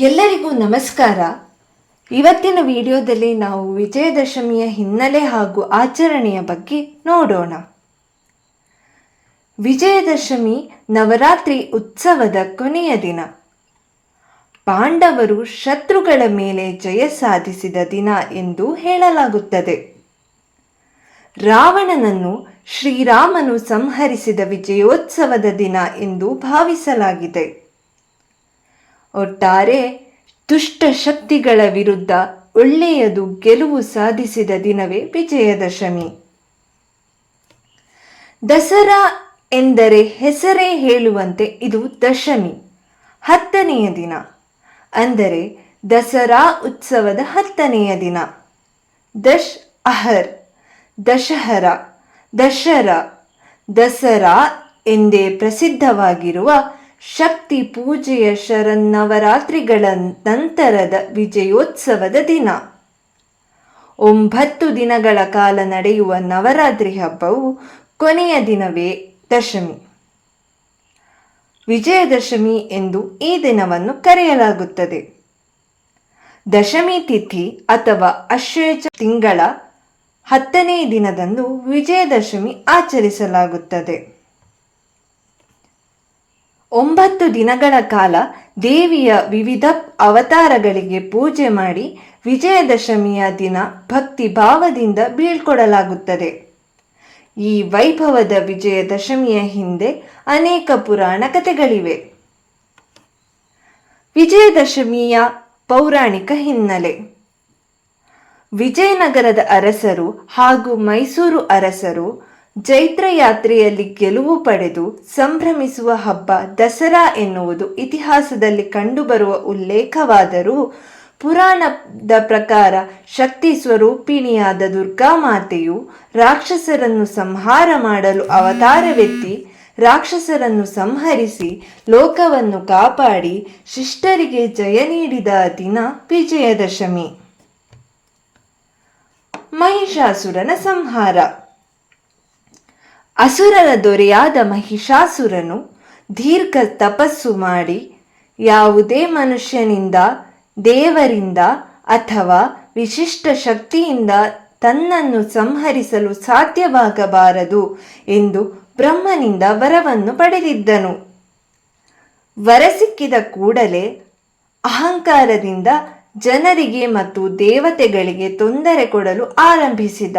ಎಲ್ಲರಿಗೂ ನಮಸ್ಕಾರ. ಇವತ್ತಿನ ವಿಡಿಯೋದಲ್ಲಿ ನಾವು ವಿಜಯದಶಮಿಯ ಹಿನ್ನೆಲೆ ಹಾಗೂ ಆಚರಣೆಯ ಬಗ್ಗೆ ನೋಡೋಣ. ವಿಜಯದಶಮಿ ನವರಾತ್ರಿ ಉತ್ಸವದ ಕೊನೆಯ ದಿನ. ಪಾಂಡವರು ಶತ್ರುಗಳ ಮೇಲೆ ಜಯ ಸಾಧಿಸಿದ ದಿನ ಎಂದು ಹೇಳಲಾಗುತ್ತದೆ. ರಾವಣನನ್ನು ಶ್ರೀರಾಮನು ಸಂಹರಿಸಿದ ವಿಜಯೋತ್ಸವದ ದಿನ ಎಂದು ಭಾವಿಸಲಾಗಿದೆ. ಒಟ್ಟಾರೆ ದುಷ್ಟ ಶಕ್ತಿಗಳ ವಿರುದ್ಧ ಒಳ್ಳೆಯದು ಗೆಲುವು ಸಾಧಿಸಿದ ದಿನವೇ ವಿಜಯದಶಮಿ. ದಸರಾ ಎಂದರೆ ಹೆಸರೇ ಹೇಳುವಂತೆ ಇದು ದಶಮಿ, ಹತ್ತನೆಯ ದಿನ. ಅಂದರೆ ದಸರಾ ಉತ್ಸವದ ಹತ್ತನೆಯ ದಿನ. ದಶ್ ಅಹರ್, ದಶಹರ, ದಶರ. ದಸರಾ ಎಂದೇ ಪ್ರಸಿದ್ಧವಾಗಿರುವ ಶಕ್ತಿ ಪೂಜೆಯ ಶರನ್ನವರಾತ್ರಿಗಳ ನಂತರದ ವಿಜಯೋತ್ಸವದ ದಿನ. ಒಂಬತ್ತು ದಿನಗಳ ಕಾಲ ನಡೆಯುವ ನವರಾತ್ರಿ ಹಬ್ಬವು ಕೊನೆಯ ದಿನವೇ ದಶಮಿ. ವಿಜಯದಶಮಿ ಎಂದು ಈ ದಿನವನ್ನು ಕರೆಯಲಾಗುತ್ತದೆ. ದಶಮಿ ತಿಥಿ ಅಥವಾ ಅಶ್ವೇಜ ತಿಂಗಳ ಹತ್ತನೇ ದಿನದಂದು ವಿಜಯದಶಮಿ ಆಚರಿಸಲಾಗುತ್ತದೆ. ಒಂಬತ್ತು ದಿನಗಳ ಕಾಲ ದೇವಿಯ ವಿವಿಧ ಅವತಾರಗಳಿಗೆ ಪೂಜೆ ಮಾಡಿ ವಿಜಯದಶಮಿಯ ದಿನ ಭಕ್ತಿ ಭಾವದಿಂದ ಬೀಳ್ಕೊಡಲಾಗುತ್ತದೆ. ಈ ವೈಭವದ ವಿಜಯದಶಮಿಯ ಹಿಂದೆ ಅನೇಕ ಪುರಾಣ ಕಥೆಗಳಿವೆ. ವಿಜಯದಶಮಿಯ ಪೌರಾಣಿಕ ಹಿನ್ನೆಲೆ. ವಿಜಯನಗರದ ಅರಸರು ಹಾಗೂ ಮೈಸೂರು ಅರಸರು ಜೈತ್ರ ಯಾತ್ರೆಯಲ್ಲಿ ಗೆಲುವು ಪಡೆದು ಸಂಭ್ರಮಿಸುವ ಹಬ್ಬ ದಸರಾ ಎನ್ನುವುದು ಇತಿಹಾಸದಲ್ಲಿ ಕಂಡುಬರುವ ಉಲ್ಲೇಖವಾದರೂ ಪುರಾಣದ ಪ್ರಕಾರ ಶಕ್ತಿ ಸ್ವರೂಪಿಣಿಯಾದ ದುರ್ಗಾ ಮಾತೆಯು ರಾಕ್ಷಸರನ್ನು ಸಂಹಾರ ಮಾಡಲು ಅವತಾರವೆತ್ತಿ ರಾಕ್ಷಸರನ್ನು ಸಂಹರಿಸಿ ಲೋಕವನ್ನು ಕಾಪಾಡಿ ಶಿಷ್ಟರಿಗೆ ಜಯ ನೀಡಿದ ದಿನ ವಿಜಯದಶಮಿ. ಮಹಿಷಾಸುರನ ಸಂಹಾರ. ಅಸುರರ ದೊರೆಯಾದ ಮಹಿಷಾಸುರನು ದೀರ್ಘ ತಪಸ್ಸು ಮಾಡಿ ಯಾವುದೇ ಮನುಷ್ಯನಿಂದ, ದೇವರಿಂದ ಅಥವಾ ವಿಶಿಷ್ಟ ಶಕ್ತಿಯಿಂದ ತನ್ನನ್ನು ಸಂಹರಿಸಲು ಸಾಧ್ಯವಾಗಬಾರದು ಎಂದು ಬ್ರಹ್ಮನಿಂದ ವರವನ್ನು ಪಡೆದಿದ್ದನು. ವರ ಸಿಕ್ಕಿದ ಕೂಡಲೇ ಅಹಂಕಾರದಿಂದ ಜನರಿಗೆ ಮತ್ತು ದೇವತೆಗಳಿಗೆ ತೊಂದರೆ ಕೊಡಲು ಆರಂಭಿಸಿದ.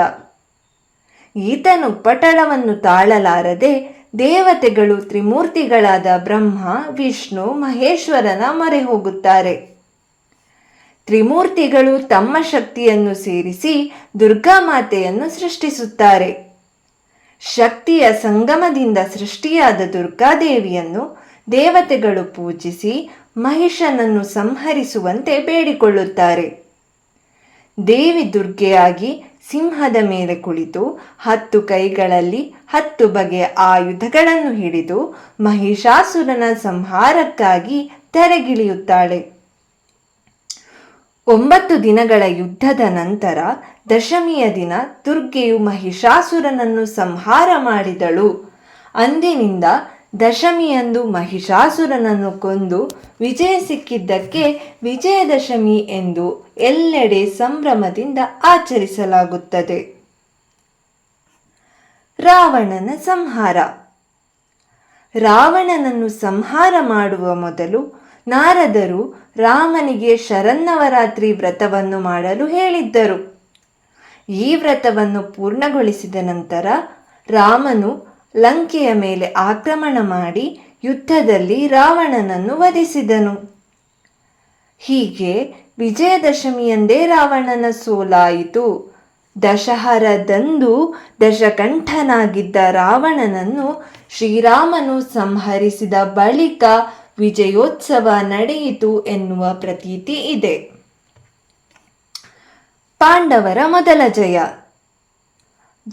ಈತನು ಪಟಳವನ್ನು ತಾಳಲಾರದೆ ದೇವತೆಗಳು ತ್ರಿಮೂರ್ತಿಗಳಾದ ಬ್ರಹ್ಮ, ವಿಷ್ಣು, ಮಹೇಶ್ವರನ ಮೊರೆ ಹೋಗುತ್ತಾರೆ. ತ್ರಿಮೂರ್ತಿಗಳು ತಮ್ಮ ಶಕ್ತಿಯನ್ನು ಸೇರಿಸಿ ದುರ್ಗಾ ಮಾತೆಯನ್ನು ಸೃಷ್ಟಿಸುತ್ತಾರೆ. ಶಕ್ತಿಯ ಸಂಗಮದಿಂದ ಸೃಷ್ಟಿಯಾದ ದುರ್ಗಾದೇವಿಯನ್ನು ದೇವತೆಗಳು ಪೂಜಿಸಿ ಮಹಿಷನನ್ನು ಸಂಹರಿಸುವಂತೆ ಬೇಡಿಕೊಳ್ಳುತ್ತಾರೆ. ದೇವಿ ದುರ್ಗೆಯಾಗಿ ಸಿಂಹದ ಮೇಲೆ ಕುಳಿತು ಹತ್ತು ಕೈಗಳಲ್ಲಿ ಹತ್ತು ಬಗೆಯ ಆಯುಧಗಳನ್ನು ಹಿಡಿದು ಮಹಿಷಾಸುರನ ಸಂಹಾರಕ್ಕಾಗಿ ತೆರೆಗಿಳಿಯುತ್ತಾಳೆ. ಒಂಬತ್ತು ದಿನಗಳ ಯುದ್ಧದ ನಂತರ ದಶಮಿಯ ದಿನ ದುರ್ಗೆಯು ಮಹಿಷಾಸುರನನ್ನು ಸಂಹಾರ ಮಾಡಿದಳು. ಅಂದಿನಿಂದ ದಶಮಿಯಂದು ಮಹಿಷಾಸುರನನ್ನು ಕೊಂದು ವಿಜಯ ಸಿಕ್ಕಿದ್ದಕ್ಕೆ ವಿಜಯದಶಮಿ ಎಂದು ಎಲ್ಲೆಡೆ ಸಂಭ್ರಮದಿಂದ ಆಚರಿಸಲಾಗುತ್ತದೆ. ರಾವಣನ ಸಂಹಾರ. ರಾವಣನನ್ನು ಸಂಹಾರ ಮಾಡುವ ಮೊದಲು ನಾರದರು ರಾಮನಿಗೆ ಶರನ್ನವರಾತ್ರಿ ವ್ರತವನ್ನು ಮಾಡಲು ಹೇಳಿದ್ದರು. ಈ ವ್ರತವನ್ನು ಪೂರ್ಣಗೊಳಿಸಿದ ನಂತರ ರಾಮನು ಲಂಕೆಯ ಮೇಲೆ ಆಕ್ರಮಣ ಮಾಡಿ ಯುದ್ಧದಲ್ಲಿ ರಾವಣನನ್ನು ವಧಿಸಿದನು. ಹೀಗೆ ವಿಜಯದಶಮಿಯಂದೇ ರಾವಣನ ಸೋಲಾಯಿತು. ದಶಹರದಂದು ದಶಕಂಠನಾಗಿದ್ದ ರಾವಣನನ್ನು ಶ್ರೀರಾಮನು ಸಂಹರಿಸಿದ ಬಳಿಕ ವಿಜಯೋತ್ಸವ ನಡೆಯಿತು ಎನ್ನುವ ಪ್ರತೀತಿ ಇದೆ. ಪಾಂಡವರ ಮೊದಲ ಜಯ.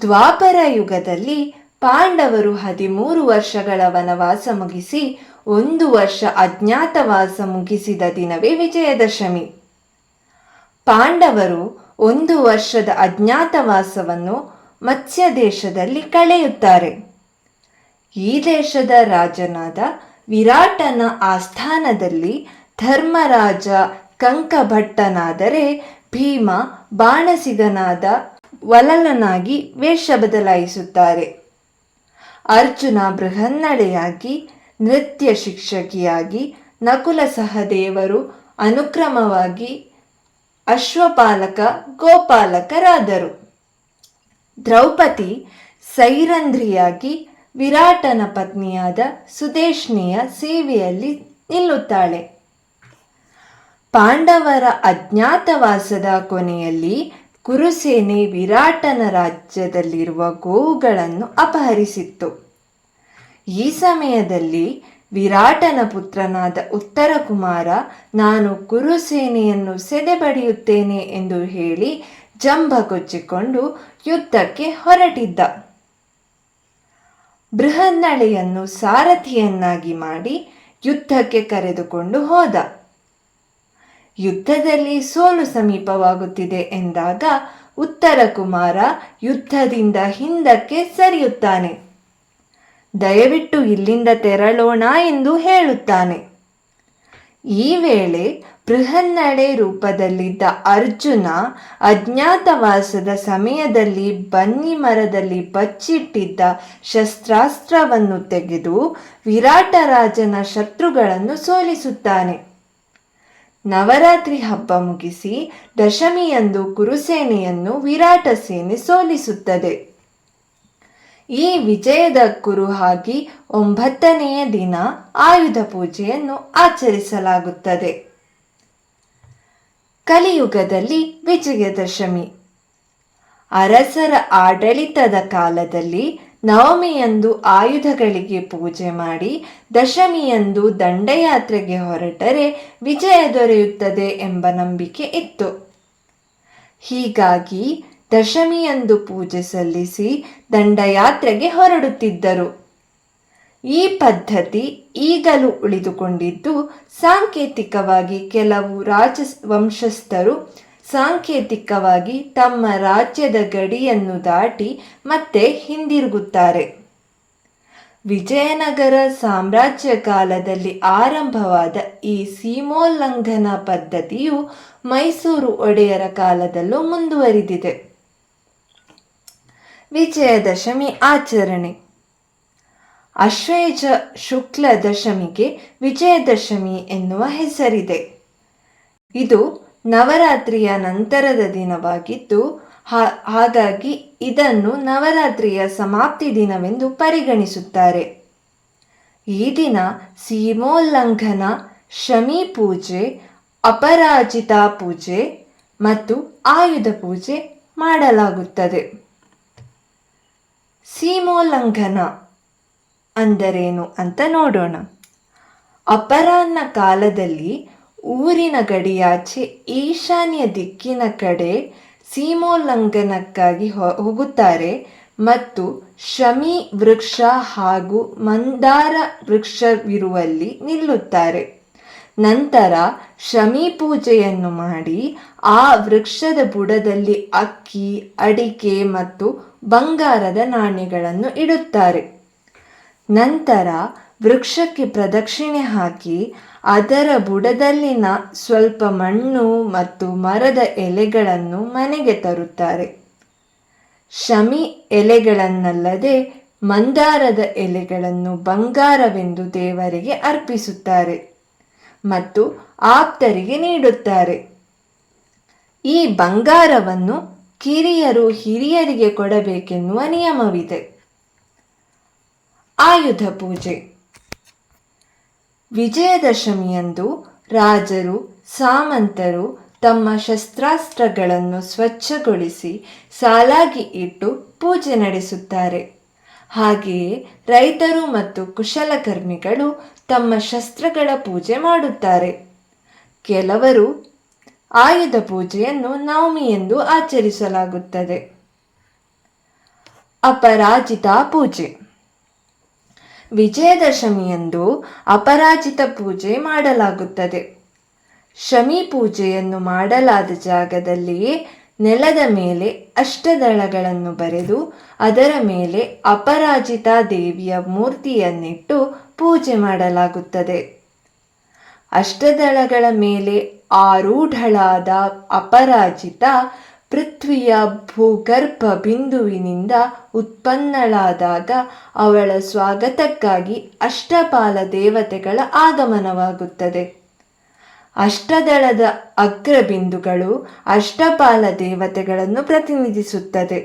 ದ್ವಾಪರ ಯುಗದಲ್ಲಿ ಪಾಂಡವರು ಹದಿಮೂರು ವರ್ಷಗಳ ವನವಾಸ ಮುಗಿಸಿ, ಒಂದು ವರ್ಷ ಅಜ್ಞಾತವಾಸ ಮುಗಿಸಿದ ದಿನವೇ ವಿಜಯದಶಮಿ. ಪಾಂಡವರು ಒಂದು ವರ್ಷದ ಅಜ್ಞಾತವಾಸವನ್ನು ಮತ್ಸ್ಯ ದೇಶದಲ್ಲಿ ಕಳೆಯುತ್ತಾರೆ. ಈ ದೇಶದ ರಾಜನಾದ ವಿರಾಟನ ಆಸ್ಥಾನದಲ್ಲಿ ಧರ್ಮರಾಜ ಕಂಕಭಟ್ಟನಾದರೆ ಭೀಮ ಬಾಣಸಿಗನಾದ ವಲಲನಾಗಿ ವೇಷ ಬದಲಾಯಿಸುತ್ತಾರೆ. ಅರ್ಜುನ ಬೃಹನ್ನಡೆಯಾಗಿ, ನೃತ್ಯ ಶಿಕ್ಷಕಿಯಾಗಿ, ನಕುಲ ಸಹದೇವರು ಅನುಕ್ರಮವಾಗಿ ಅಶ್ವಪಾಲಕ ಗೋಪಾಲಕರಾದರು. ದ್ರೌಪದಿ ಸೈರಂಧ್ರಿಯಾಗಿ ವಿರಾಟನ ಪತ್ನಿಯಾದ ಸುದೇಶ್ನಿಯ ಸೇವೆಯಲ್ಲಿ ನಿಲ್ಲುತ್ತಾಳೆ. ಪಾಂಡವರ ಅಜ್ಞಾತವಾಸದ ಕೊನೆಯಲ್ಲಿ ಕುರುಸೇನೆ ವಿರಾಟನ ರಾಜ್ಯದಲ್ಲಿರುವ ಗೋವುಗಳನ್ನು ಅಪಹರಿಸಿತ್ತು. ಈ ಸಮಯದಲ್ಲಿ ವಿರಾಟನ ಪುತ್ರನಾದ ಉತ್ತರ ಕುಮಾರ ನಾನು ಕುರುಸೇನೆಯನ್ನು ಸೆದೆಬಡಿಯುತ್ತೇನೆ ಎಂದು ಹೇಳಿ ಜಂಬ ಕೊಚ್ಚಿಕೊಂಡು ಯುದ್ಧಕ್ಕೆ ಹೊರಟಿದ್ದ. ಬೃಹನ್ನಳೆಯನ್ನು ಸಾರಥಿಯನ್ನಾಗಿ ಮಾಡಿ ಯುದ್ಧಕ್ಕೆ ಕರೆದುಕೊಂಡು ಹೋದ. ಯುದ್ಧದಲ್ಲಿ ಸೋಲು ಸಮೀಪವಾಗುತ್ತಿದೆ ಎಂದಾಗ ಉತ್ತರ ಕುಮಾರ ಯುದ್ಧದಿಂದ ಹಿಂದಕ್ಕೆ ಸರಿಯುತ್ತಾನೆ. ದಯವಿಟ್ಟು ಇಲ್ಲಿಂದ ತೆರಳೋಣ ಎಂದು ಹೇಳುತ್ತಾನೆ. ಈ ವೇಳೆ ಬೃಹನ್ನಡೆ ರೂಪದಲ್ಲಿದ್ದ ಅರ್ಜುನ ಅಜ್ಞಾತವಾಸದ ಸಮಯದಲ್ಲಿ ಬನ್ನಿ ಮರದಲ್ಲಿ ಬಚ್ಚಿಟ್ಟಿದ್ದ ಶಸ್ತ್ರಾಸ್ತ್ರವನ್ನು ತೆಗೆದು ವಿರಾಟರಾಜನ ಶತ್ರುಗಳನ್ನು ಸೋಲಿಸುತ್ತಾನೆ. ನವರಾತ್ರಿ ಹಬ್ಬ ಮುಗಿಸಿ ದಶಮಿಯಂದು ಕುರುಸೇನೆಯನ್ನು ವಿರಾಟ ಸೇನೆ ಸೋಲಿಸುತ್ತದೆ. ಈ ವಿಜಯದ ಕುರುಹಾಗಿ ಒಂಬತ್ತನೆಯ ದಿನ ಆಯುಧ ಪೂಜೆಯನ್ನು ಆಚರಿಸಲಾಗುತ್ತದೆ. ಕಲಿಯುಗದಲ್ಲಿ ವಿಜಯದಶಮಿ. ಅರಸರ ಆಡಳಿತದ ಕಾಲದಲ್ಲಿ ನವಮಿಯಂದು ಆಯುಧಗಳಿಗೆ ಪೂಜೆ ಮಾಡಿ, ದಶಮಿಯಂದು ದಂಡಯಾತ್ರೆಗೆ ಹೊರಟರೆ ವಿಜಯ ದೊರೆಯುತ್ತದೆ ಎಂಬ ನಂಬಿಕೆ ಇತ್ತು. ಹೀಗಾಗಿ ದಶಮಿಯಂದು ಪೂಜೆ ಸಲ್ಲಿಸಿ ದಂಡಯಾತ್ರೆಗೆ ಹೊರಡುತ್ತಿದ್ದರು. ಈ ಪದ್ಧತಿ ಈಗಲೂ ಉಳಿದುಕೊಂಡಿದ್ದು, ಸಾಂಕೇತಿಕವಾಗಿ ಕೆಲವು ರಾಜವಂಶಸ್ಥರು ಸಾಂಕೇತಿಕವಾಗಿ ತಮ್ಮ ರಾಜ್ಯದ ಗಡಿಯನ್ನು ದಾಟಿ ಮತ್ತೆ ಹಿಂದಿರುಗುತ್ತಾರೆ. ವಿಜಯನಗರ ಸಾಮ್ರಾಜ್ಯ ಕಾಲದಲ್ಲಿ ಆರಂಭವಾದ ಈ ಸೀಮೋಲ್ಲಂಘನ ಪದ್ಧತಿಯು ಮೈಸೂರು ಒಡೆಯರ ಕಾಲದಲ್ಲೂ ಮುಂದುವರಿದಿದೆ. ವಿಜಯದಶಮಿ ಆಚರಣೆ. ಅಶ್ವೇಜ ಶುಕ್ಲ ದಶಮಿಗೆ ವಿಜಯದಶಮಿ ಎನ್ನುವ ಹೆಸರಿದೆ. ಇದು ನವರಾತ್ರಿಯ ನಂತರದ ದಿನವಾಗಿದ್ದು ಹಾಗಾಗಿ ಇದನ್ನು ನವರಾತ್ರಿಯ ಸಮಾಪ್ತಿ ದಿನವೆಂದು ಪರಿಗಣಿಸುತ್ತಾರೆ. ಈ ದಿನ ಸೀಮೋಲ್ಲಂಘನ, ಶಮಿ ಪೂಜೆ, ಅಪರಾಜಿತಾ ಪೂಜೆ ಮತ್ತು ಆಯುಧ ಪೂಜೆ ಮಾಡಲಾಗುತ್ತದೆ. ಸೀಮೋಲ್ಲಂಘನ ಅಂದರೇನು ಅಂತ ನೋಡೋಣ. ಅಪರಾಹ್ನ ಕಾಲದಲ್ಲಿ ಊರಿನ ಗಡಿಯಾಚೆ, ಈಶಾನ್ಯ ದಿಕ್ಕಿನ ಕಡೆ ಸೀಮೋಲ್ಲಂಘನಕ್ಕಾಗಿ ಹೋಗುತ್ತಾರೆ ಮತ್ತು ಶಮಿ ವೃಕ್ಷ ಹಾಗೂ ಮಂದಾರ ವೃಕ್ಷವಿರುವಲ್ಲಿ ನಿಲ್ಲುತ್ತಾರೆ. ನಂತರ ಶಮಿ ಪೂಜೆಯನ್ನು ಮಾಡಿ ಆ ವೃಕ್ಷದ ಬುಡದಲ್ಲಿ ಅಕ್ಕಿ, ಅಡಿಕೆ ಮತ್ತು ಬಂಗಾರದ ನಾಣ್ಯಗಳನ್ನು ಇಡುತ್ತಾರೆ. ನಂತರ ವೃಕ್ಷಕ್ಕೆ ಪ್ರದಕ್ಷಿಣೆ ಹಾಕಿ ಅದರ ಬುಡದಲ್ಲಿನ ಸ್ವಲ್ಪ ಮಣ್ಣು ಮತ್ತು ಮರದ ಎಲೆಗಳನ್ನು ಮನೆಗೆ ತರುತ್ತಾರೆ. ಶಮಿ ಎಲೆಗಳನ್ನಲ್ಲದೆ ಮಂದಾರದ ಎಲೆಗಳನ್ನು ಬಂಗಾರವೆಂದು ದೇವರಿಗೆ ಅರ್ಪಿಸುತ್ತಾರೆ ಮತ್ತು ಆಪ್ತರಿಗೆ ನೀಡುತ್ತಾರೆ. ಈ ಬಂಗಾರವನ್ನು ಕಿರಿಯರು ಹಿರಿಯರಿಗೆ ಕೊಡಬೇಕೆನ್ನುವ ನಿಯಮವಿದೆ. ಆಯುಧ ಪೂಜೆ. ವಿಜಯದಶಮಿಯಂದು ರಾಜರು, ಸಾಮಂತರು ತಮ್ಮ ಶಸ್ತ್ರಾಸ್ತ್ರಗಳನ್ನು ಸ್ವಚ್ಛಗೊಳಿಸಿ ಸಾಲಾಗಿ ಇಟ್ಟು ಪೂಜೆ ನಡೆಸುತ್ತಾರೆ. ಹಾಗೆಯೇ ರೈತರು ಮತ್ತು ಕುಶಲಕರ್ಮಿಗಳು ತಮ್ಮ ಶಸ್ತ್ರಗಳ ಪೂಜೆ ಮಾಡುತ್ತಾರೆ. ಕೆಲವರು ಆಯುಧ ಪೂಜೆಯನ್ನು ನವಮಿ ಎಂದು ಆಚರಿಸಲಾಗುತ್ತದೆ. ಅಪರಾಜಿತಾ ಪೂಜೆ. ವಿಜಯದಶಮಿಯಂದು ಅಪರಾಜಿತ ಪೂಜೆ ಮಾಡಲಾಗುತ್ತದೆ. ಶಮಿ ಪೂಜೆಯನ್ನು ಮಾಡಲಾದ ಜಾಗದಲ್ಲಿಯೇ ನೆಲದ ಮೇಲೆ ಅಷ್ಟದಳಗಳನ್ನು ಬರೆದು ಅದರ ಮೇಲೆ ಅಪರಾಜಿತ ದೇವಿಯ ಮೂರ್ತಿಯನ್ನಿಟ್ಟು ಪೂಜೆ ಮಾಡಲಾಗುತ್ತದೆ. ಅಷ್ಟದಳಗಳ ಮೇಲೆ ಆರೂಢಳಾದ ಅಪರಾಜಿತ ಪೃಥ್ವಿಯ ಭೂಗರ್ಭ ಬಿಂದುವಿನಿಂದ ಉತ್ಪನ್ನಳಾದಾಗ ಅವಳ ಸ್ವಾಗತಕ್ಕಾಗಿ ಅಷ್ಟಪಾಲ ದೇವತೆಗಳ ಆಗಮನವಾಗುತ್ತದೆ. ಅಷ್ಟದಳದ ಅಗ್ರಬಿಂದುಗಳು ಅಷ್ಟಪಾಲ ದೇವತೆಗಳನ್ನು ಪ್ರತಿನಿಧಿಸುತ್ತದೆ.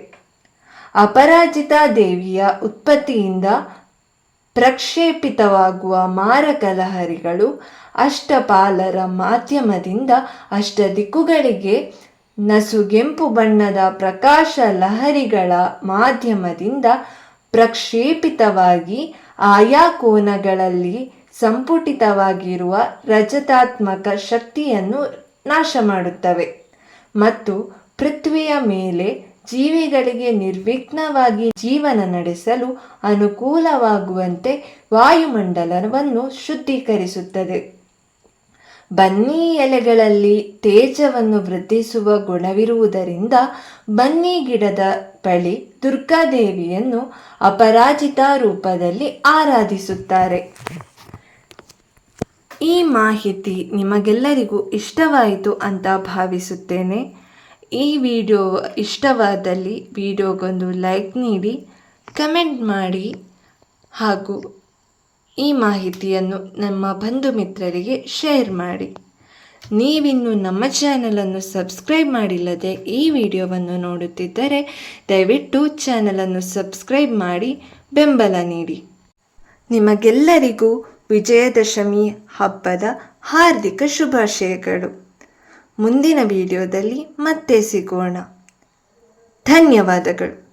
ಅಪರಾಜಿತ ದೇವಿಯ ಉತ್ಪತ್ತಿಯಿಂದ ಪ್ರಕ್ಷೇಪಿತವಾಗುವ ಮಾರಕ ಲಹರಿಗಳು ಅಷ್ಟಪಾಲರ ಮಾಧ್ಯಮದಿಂದ ಅಷ್ಟ ದಿಕ್ಕುಗಳಿಗೆ ನಸುಗೆಂಪು ಬಣ್ಣದ ಪ್ರಕಾಶ ಲಹರಿಗಳ ಮಾಧ್ಯಮದಿಂದ ಪ್ರಕ್ಷೇಪಿತವಾಗಿ ಆಯಾ ಕೋನಗಳಲ್ಲಿ ಸಂಪುಟಿತವಾಗಿರುವ ರಜತಾತ್ಮಕ ಶಕ್ತಿಯನ್ನು ನಾಶ ಮಾಡುತ್ತವೆ ಮತ್ತು ಪೃಥ್ವಿಯ ಮೇಲೆ ಜೀವಿಗಳಿಗೆ ನಿರ್ವಿಘ್ನವಾಗಿ ಜೀವನ ನಡೆಸಲು ಅನುಕೂಲವಾಗುವಂತೆ ವಾಯುಮಂಡಲವನ್ನು ಶುದ್ಧೀಕರಿಸುತ್ತದೆ. ಬನ್ನಿ ಎಲೆಗಳಲ್ಲಿ ತೇಜವನ್ನು ವೃದ್ಧಿಸುವ ಗುಣವಿರುವುದರಿಂದ ಬನ್ನಿ ಗಿಡದ ಬಳಿ ದುರ್ಗಾದೇವಿಯನ್ನು ಅಪರಾಜಿತ ರೂಪದಲ್ಲಿ ಆರಾಧಿಸುತ್ತಾರೆ. ಈ ಮಾಹಿತಿ ನಿಮಗೆಲ್ಲರಿಗೂ ಇಷ್ಟವಾಯಿತು ಅಂತ ಭಾವಿಸುತ್ತೇನೆ. ಈ ವಿಡಿಯೋ ಇಷ್ಟವಾದಲ್ಲಿ ವಿಡಿಯೋಗೊಂದು ಲೈಕ್ ನೀಡಿ, ಕಮೆಂಟ್ ಮಾಡಿ ಹಾಗೂ ಈ ಮಾಹಿತಿಯನ್ನು ನಮ್ಮ ಬಂಧು ಮಿತ್ರರಿಗೆ ಶೇರ್ ಮಾಡಿ. ನೀವಿನ್ನು ನಮ್ಮ ಚಾನಲನ್ನು ಸಬ್ಸ್ಕ್ರೈಬ್ ಮಾಡಿಲ್ಲದೆ ಈ ವಿಡಿಯೋವನ್ನು ನೋಡುತ್ತಿದ್ದರೆ ದಯವಿಟ್ಟು ಚಾನಲನ್ನು ಸಬ್ಸ್ಕ್ರೈಬ್ ಮಾಡಿ ಬೆಂಬಲ ನೀಡಿ. ನಿಮಗೆಲ್ಲರಿಗೂ ವಿಜಯದಶಮಿ ಹಬ್ಬದ ಹಾರ್ದಿಕ ಶುಭಾಶಯಗಳು. ಮುಂದಿನ ವಿಡಿಯೋದಲ್ಲಿ ಮತ್ತೆ ಸಿಗೋಣ. ಧನ್ಯವಾದಗಳು.